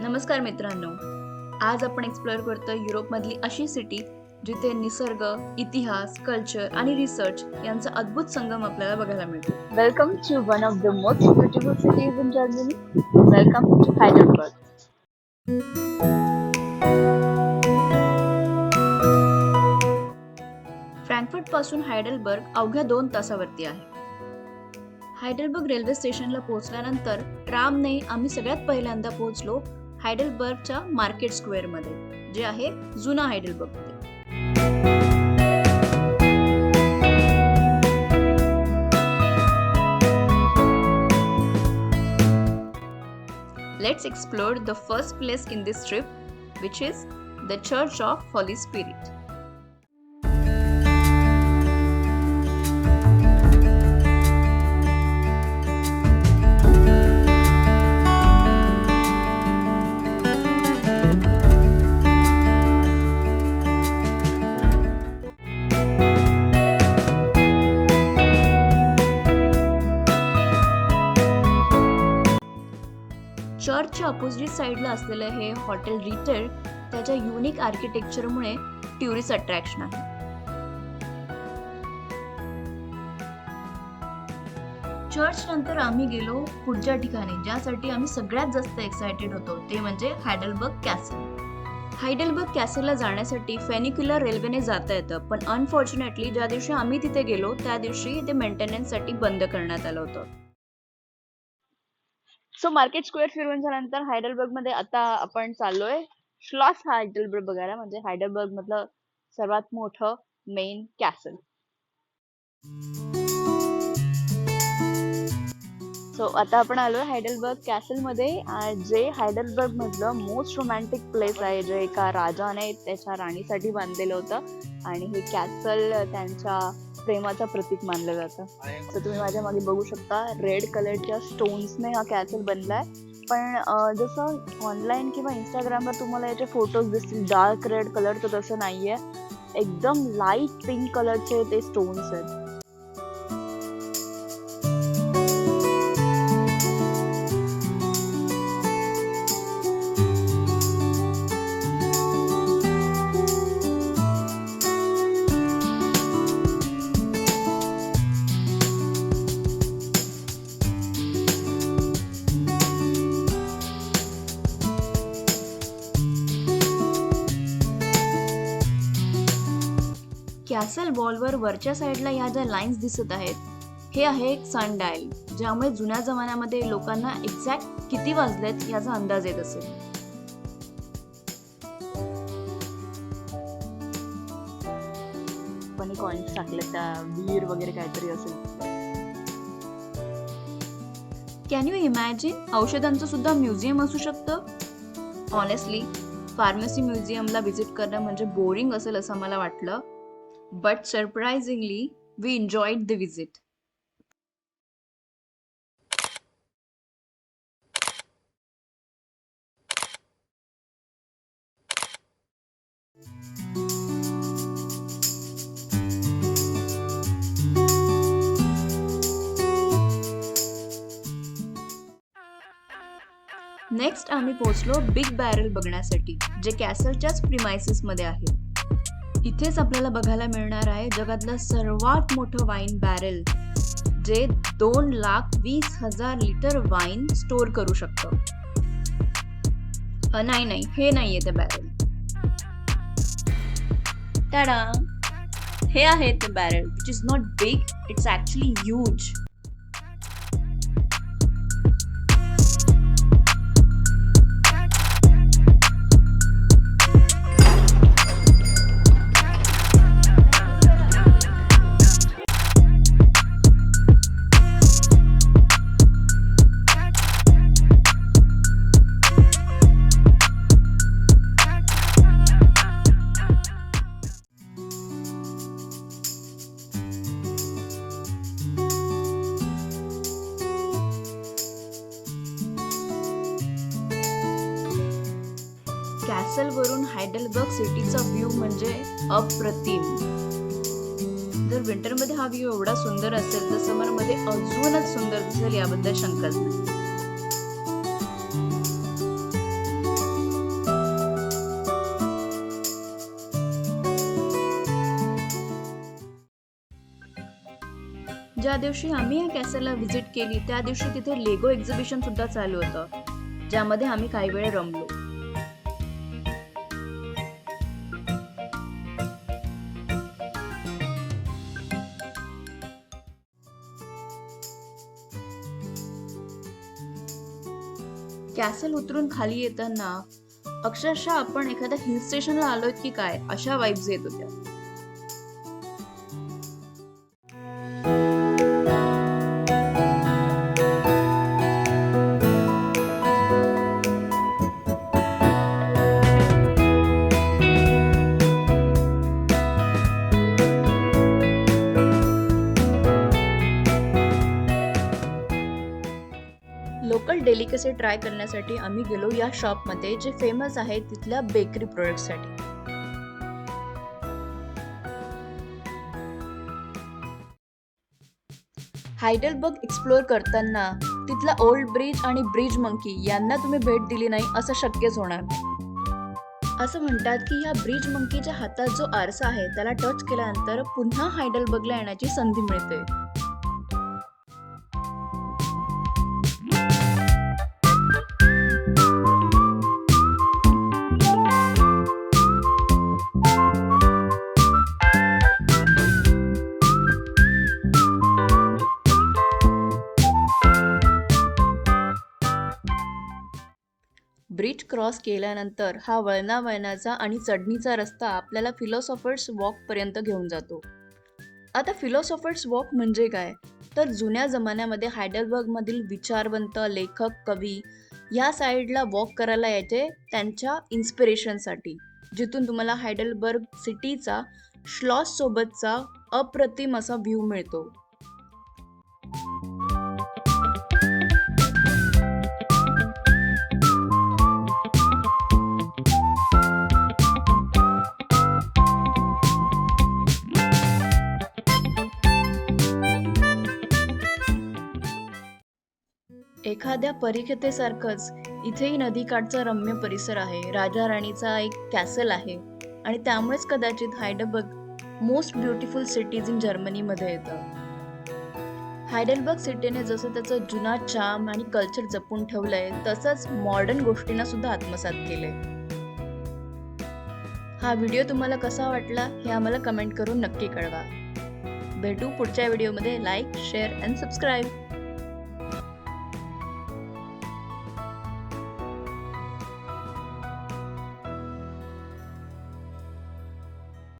नमस्कार मित्रांनो आज आपण एक्सप्लोअर करतोय युरोपमधली अशी सिटी जिथे निसर्ग इतिहास कल्चर आणि रिसर्च यांचा अद्भुत संगम आपल्याला बघायला मिळतो Welcome to one of the most beautiful cities in Germany. Welcome to Heidelberg. फ्रँकफर्टपासून हायडलबर्ग अवघ्या दोन तासावरती आहे हायडलबर्ग रेल्वे स्टेशनला पोहोचल्यानंतर ट्रामने आम्ही सगळ्यात पहिल्यांदा पोहोचलो हायडलबर्गच्या मार्केट स्क्वेअरमध्ये जे आहे जुना Heidelberg let's explore the first place in this trip which is the church of holy spirit चर्चच्या अपोजिट साईडला असलेलं हे हॉटेल रिटेल त्याच्या युनिक आर्किटेक्चरमुळे टुरिस्ट अट्रॅक्शन आहे. चर्च नंतर आम्ही गेलो पुढच्या ठिकाणी ज्यासाठी आम्ही सगळ्यात जास्त एक्सायटेड होतो. ते म्हणजे हायडलबर्ग कॅसल हायडलबर्ग कॅसलला जाण्यासाठी फेनिक्युलर रेल्वेने जाता येतं. पण अनफॉर्च्युनेटली ज्या दिवशी आम्ही तिथे गेलो त्या दिवशी ते मेंटेनन्ससाठी बंद करण्यात आलं होतं. सो मार्केट स्क्वेअर फिरून झाल्यानंतर हायडलबर्गमध्ये आता आपण चाललोय. श्लॉस हायडलबर्ग बघायला म्हणजे हायडलबर्ग मधलं सर्वात मोठं मेन कॅसल सो आता आपण आलोय हायडलबर्ग कॅसलमध्ये जे हायडलबर्ग मधलं मोस्ट रोमॅन्टिक प्लेस आहे जे एका राजाने त्याच्या राणीसाठी बांधलेलं होतं. आणि हे कॅसल त्यांच्या प्रेमाचं प्रतीक मानलं जातं. तर तुम्ही माझ्या मागे बघू शकता रेड कलरच्या स्टोन्सने हा कॅसल बनलाय. पण जसं ऑनलाईन किंवा इंस्टाग्रामवर तुम्हाला याचे फोटोज दिसतील डार्क रेड कलर तर तसं नाहीये. एकदम लाइट पिंक कलरचे ते स्टोन्स आहेत. कॅसल वॉलवर वरच्या साईडला ह्या ज्या लाईन्स दिसत आहेत हे आहे एक सन डायल ज्यामुळे जुन्या जमान्यामध्ये लोकांना एक्झॅक्ट किती वाजलेत याचा अंदाज येत असेल. पण कॉइन्स टाकले त्या वीर वगैरे काहीतरी असेल. कॅन यू इमॅजिन औषधांचं सुद्धा म्युझियम असू शकतं. ऑनेस्टली फार्मसी म्युझियमला व्हिजिट करणं म्हणजे बोरिंग असेल असं मला वाटलं. But surprisingly, we enjoyed the visit. Next आम्ही पोहोचलो बिग बॅरल बघण्यासाठी जे कॅसलच्याच प्रिमायसिसमध्ये आहे इथेच आपल्याला बघायला मिळणार आहे जगातलं सर्वात मोठं वाईन बॅरल जे दोन लाख वीस हजार लिटर वाईन स्टोअर करू शकतं. नाही नाही हे नाहीये ते बॅरल टाडा हे आहे ते barrel which is not big it's actually huge वरून हायडलबर्ग सिटीचा व्ह्यू म्हणजे अप्रतिम. जर विंटरमध्ये हा व्ह्यू एवढा सुंदर असेल तर समरमध्ये अजूनच सुंदर दिसेल याबद्दल शंकाच नाही. ज्या दिवशी आम्ही या कॅसलला व्हिजिट केली त्या दिवशी तिथे लेगो एक्झिबिशन सुद्धा चालू होतं ज्यामध्ये आम्ही काही वेळ रमलो. कॅसल उतरून खाली येताना अक्षरशः आपण एखाद्या हिल स्टेशनला आलोय की काय? अशा वाईब्स येत होत्या. केक असे ट्राय करण्यासाठी आम्ही गेलो या शॉपमध्ये जे फेमस आहे तिथल्या बेकरी प्रोडक्टसाठी हायडलबर्ग एक्सप्लोअर करताना तिथला ओल्ड ब्रिज आणि ब्रिज मंकी यांना तुम्ही भेट दिली नाही असं शक्यच होणार नाही. असं म्हणतात की ह्या ब्रिज मंकीच्या हातात जो आरसा आहे त्याला टच केल्यानंतर पुन्हा हायडलबर्गला येण्याची संधी मिळते. क्रॉस केल्यानंतर हा वळणा वळणाचा आणि चढणीचा रस्ता आपल्याला फिलॉसॉफर्स वॉकपर्यंत घेऊन जातो. आता फिलॉसॉफर्स वॉक म्हणजे काय? तर जुन्या जमान्यामध्ये हायडलबर्गमधील विचारवंत लेखक कवी ह्या साईडला वॉक करायला यायचे त्यांच्या इन्स्पिरेशनसाठी जिथून तुम्हाला हायडलबर्ग सिटीचा श्लॉस सोबतचा अप्रतिम असा व्ह्यू मिळतो. एखाद्या परिकथेसारखंच इथेही नदीकाठचा रम्य परिसर आहे. राजा राणीचा एक कॅसल आहे आणि त्यामुळेच कदाचित Heidelberg most beautiful cities in जर्मनीमध्ये येतं. हायडलबर्ग सिटीने जसं त्याचं जुना चाम आणि कल्चर जपून ठेवलंय तसंच मॉडर्न गोष्टींना सुद्धा आत्मसात केलंय. हा व्हिडिओ तुम्हाला कसा वाटला हे आम्हाला कमेंट करून नक्की कळवा. भेटू पुढच्या व्हिडिओमध्ये. Like share and subscribe